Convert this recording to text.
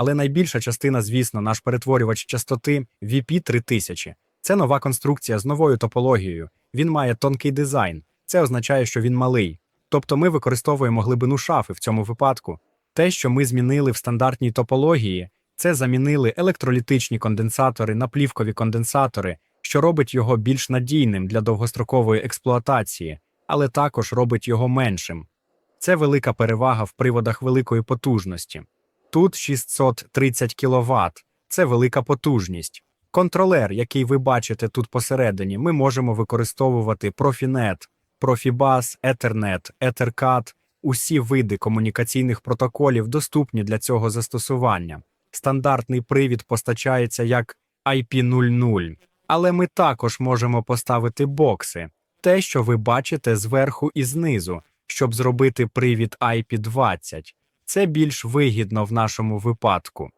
Але найбільша частина, звісно, наш перетворювач частоти VP3000. Це нова конструкція з новою топологією. Він має тонкий дизайн. Це означає, що він малий. Тобто ми використовуємо глибину шафи в цьому випадку. Те, що ми змінили в стандартній топології, це замінили електролітичні конденсатори на плівкові конденсатори, що робить його більш надійним для довгострокової експлуатації, але також робить його меншим. Це велика перевага в приводах великої потужності. Тут 630 кВт – це велика потужність. Контролер, який ви бачите тут посередині, ми можемо використовувати Profinet, Profibus, Ethernet, Ethercat. Усі види комунікаційних протоколів доступні для цього застосування. Стандартний привід постачається як IP00, але ми також можемо поставити бокси, те, що ви бачите зверху і знизу, щоб зробити привід IP20. Це більш вигідно в нашому випадку.